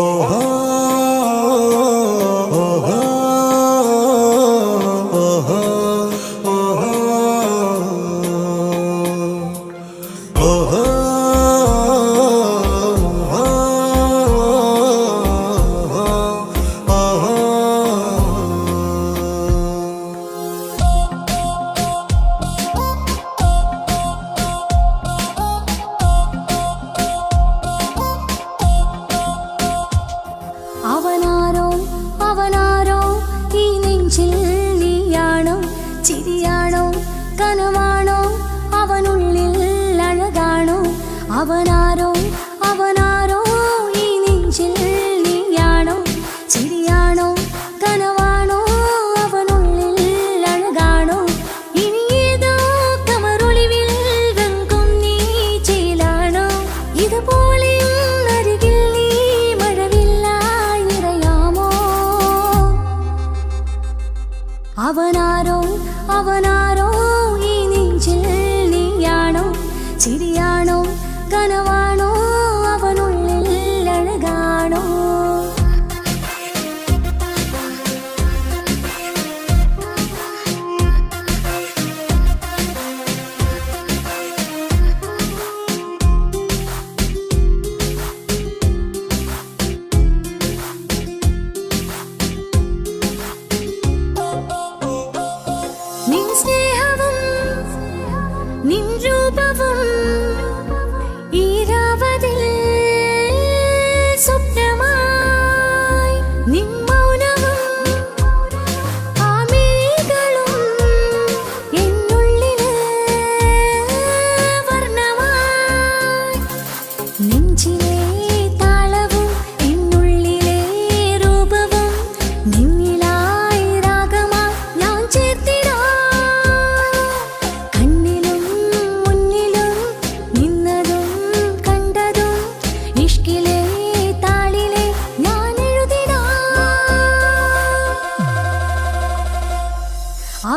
അവനാരോ അവനാരോ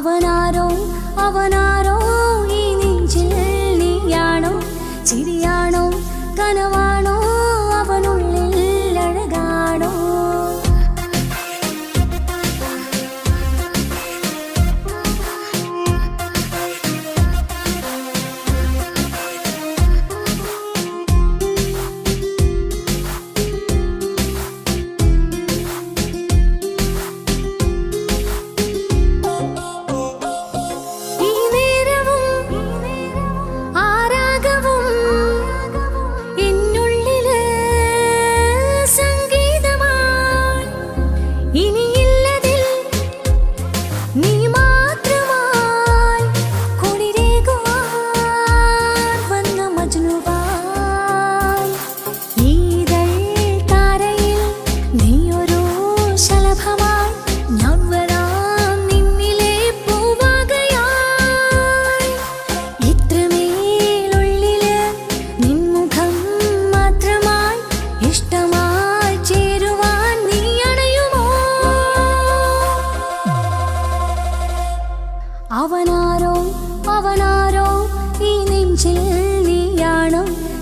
അവനാരോ അവനാരോ ഈ നെഞ്ചിൽ നീയാണോ ചിരിയാണോ കനവാണോ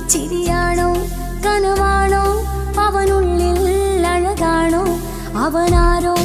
ചിരിയാണോ? കനവാണോ? അവനുള്ളിൽ അഴകാണോ? അവനാരോ?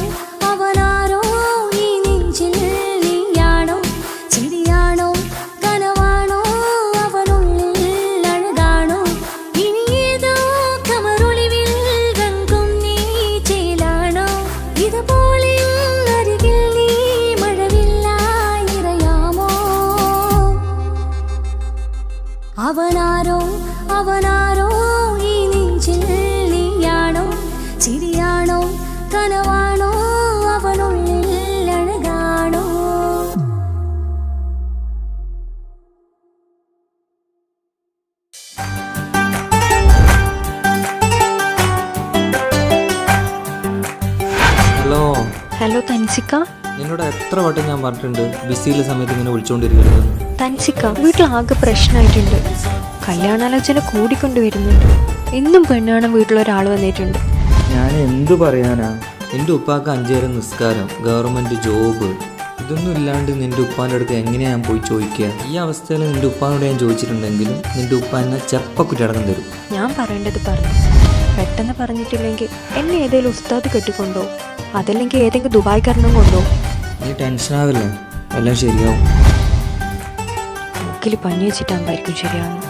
ഹലോ തൻസിക്ക. നിന്നോട് എത്ര വട്ടം ഞാൻ പറഞ്ഞിട്ടുണ്ട് ബിസിയിലെ സമയത്ത് ഇങ്ങനെ വിളിച്ചുകൊണ്ടിരിക്കരുത് തൻസിക്ക വീട്ടിലാകെ പ്രശ്നമായിട്ടുണ്ട് കല്യാണാലോചന കൂടിക്കൊണ്ടുവരുന്നുണ്ട്. എന്നും പെണ്ണാണ് വീട്ടിലൊരാൾ വന്നിട്ടുണ്ട്. ഞാൻ എന്തു പറയാനാ? എന്റെ ഉപ്പാക്ക് അഞ്ചേരം നിസ്കാരം ഗവൺമെന്റ് ജോബ് ഇതൊന്നും ഇല്ലാണ്ട് നിന്റെ ഉപ്പാന്റെ അടുത്ത് എങ്ങനെയാ ഞാൻ പോയി ചോദിക്കുക? ഈ അവസ്ഥയിൽ നിന്റെ ഉപ്പാനോട് ഞാൻ ചോദിച്ചിട്ടുണ്ടെങ്കിലും നിന്റെ ഉപ്പ എന്നെ ചെപ്പക്കുറ്റി അടക്കം തരും. ഞാൻ പറയേണ്ടത് പറഞ്ഞു. പെട്ടെന്ന് പറഞ്ഞിട്ടില്ലെങ്കിൽ എന്നെ ഏതെങ്കിലും ഉസ്താദ് കെട്ടിക്കൊണ്ടോ? അതല്ലെങ്കിൽ ഏതെങ്കിലും ദുബായ്ക്കാരനും കൊണ്ടോ? നീ ടെൻഷനാവില്ലേ എല്ലാം ശരിയാവും. മൂക്കിൽ പനി വെച്ചിട്ടാകുമ്പോഴായിരിക്കും ശരിയാവുന്നു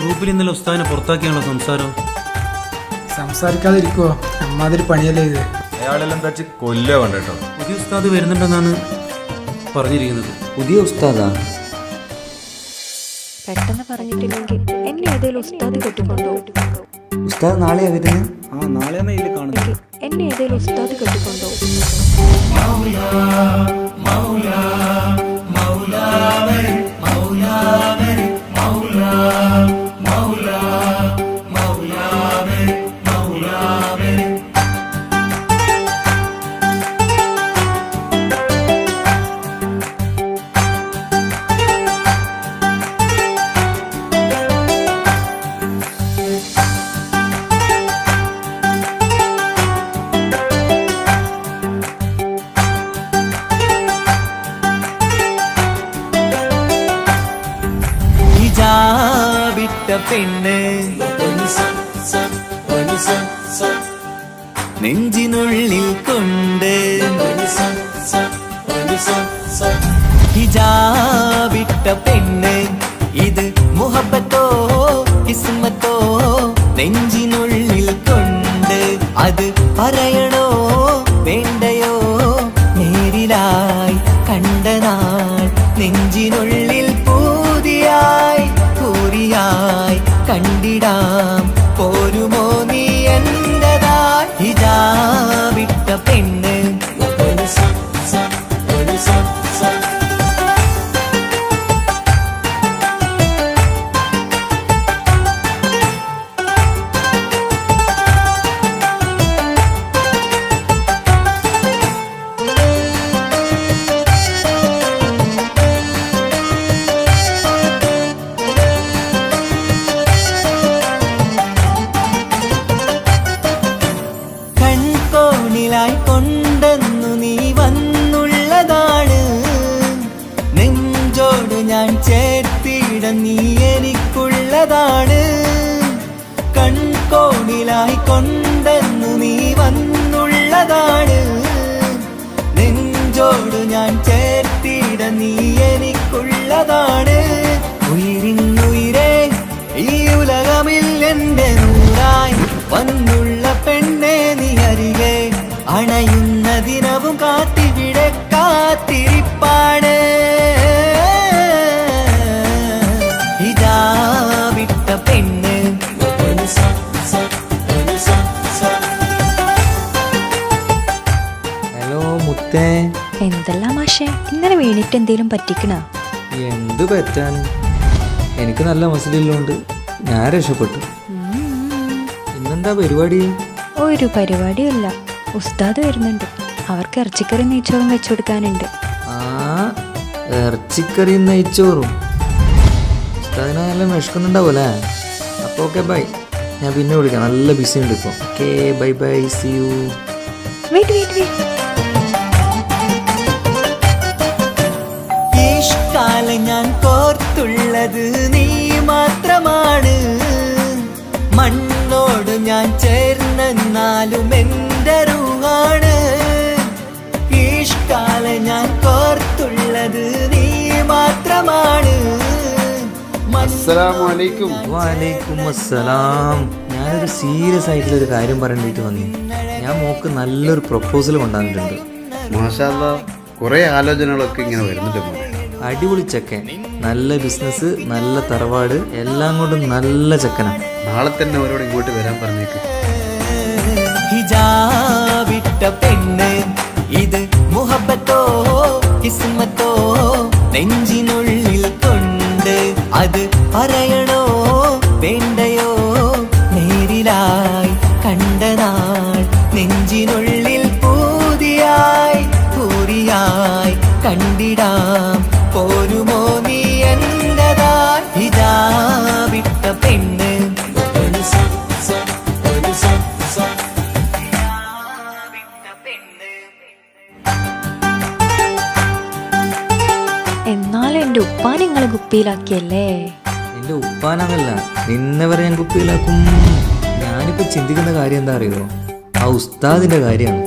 ഗ്രൂപ്പിൽ ഇന്നലെ ഉസ്താദിനെ പുറത്താക്കിയാണല്ലോ സംസാരം? സംസാരിക്കാതിരിക്കുവോ? അമ്മാതിരി പണിയല്ലേ ഇത്. അയാളെല്ലാം തച്ച് കൊല്ല കേട്ടോ പുതിയ ഉസ്താദ് വരുന്നുണ്ടെന്നാണ് പറഞ്ഞിരിക്കുന്നത്. പുതിയ ഉസ്താദാ? പെട്ടെന്ന് പറഞ്ഞിട്ടില്ലെങ്കിൽ എന്നെ ഏതെങ്കിലും ഉസ്താദ് കെട്ടിക്കൊണ്ടോ? ഉസ്താദ് നാളെയാ വരുന്നത് ആ നാളെയാണ് ഇതിൽ കാണുന്നത് എന്നെ ഏതെങ്കിലും ഉസ്താദ് കെട്ടിക്കൊണ്ടോ? ഹിജാബിട്ട പെണ്ണ് നെഞ്ചിനുള്ളിൽ കൊണ്ട് ഹിജാബിട്ട പെണ്ണ് ഇത് മുഹബത്തോ കിസ്മത്തോ നെഞ്ചിനുള്ളിൽ കൊണ്ട് അത് വീണിട്ട് എന്തേലും പറ്റിക്കണ? എന്ത് പറ്റാൻ? എനിക്ക് നല്ല മസിലുള്ളതുകൊണ്ട് ഞാൻ രക്ഷപ്പെട്ടു. ഇന്നെന്താ പരിപാടി? ഒരു പരിപാടിയല്ല ഉസ്താദ് വരുന്നുണ്ട്. അവർക്ക് ഇറച്ചിക്കറി നെയ്ച്ചോറും വെച്ചു കൊടുക്കാനുണ്ട്. ആ ഇറച്ചിക്കറിയും നെയ്ച്ചോറും. ഉസ്താദിനെ നല്ല വിഷക്കുന്നുണ്ടാവൂലേ അപ്പോൾ ഓക്കെ ബൈ ഞാൻ പിന്നെ വിളിക്കാം. നല്ല ബിസി ഉണ്ട് ഇപ്പോൾ okay bye bye see you wait wait wait ഇഷ്കാലം ഞാൻ കോർത്തുള്ളത് നീ മാത്രമാണ്. മണ്ണോട് ഞാൻ ചേർന്നെന്നാലും എന്റെ റൂഹാണ്. ഈഷ്കാലം ഞാൻ കോർത്തുള്ളത് നീ മാത്രമാണ്. അസ്സലാമലൈക്കും വാലേക്കും അസ്സലാം. ഞാനൊരു സീരിയസ് ആയിട്ടുള്ള ഒരു കാര്യം പറയേണ്ടിയിട്ട് വന്നു. ഞാൻ മോക്ക് നല്ലൊരു പ്രപ്പോസൽ കൊണ്ടുവന്നിട്ടുണ്ട്. മാഷാല്ല കുറെ ആലോചനകളൊക്കെ ഇങ്ങനെ വരുന്നുണ്ട് മോനെ. അടിപൊളി ചെക്കൻ. നല്ല ബിസിനസ് നല്ല തറവാട് എല്ലാം കൊണ്ടും നല്ല ചെക്കനാണ്. നാളെ തന്നെ അവരോട് ഇങ്ങോട്ട് വരാൻ പറഞ്ഞേക്ക്. ഹിജാബിട്ട പെണ്ണ് ഇത് മുഹബത്തോ കിസ്മത്തോ നെഞ്ചിനുള്ളിൽ കൊണ്ട് അത് പറയണോ? കുപ്പിയിലാക്കിയല്ലേ എന്റെ ഉപ്പാനതല്ല നിന്നെ വരെ ഞാൻ കുപ്പിയിലാക്കും ഞാനിപ്പോ ചിന്തിക്കുന്ന കാര്യം എന്താ അറിയോ ആ ഉസ്താദിന്റെ കാര്യമാണ്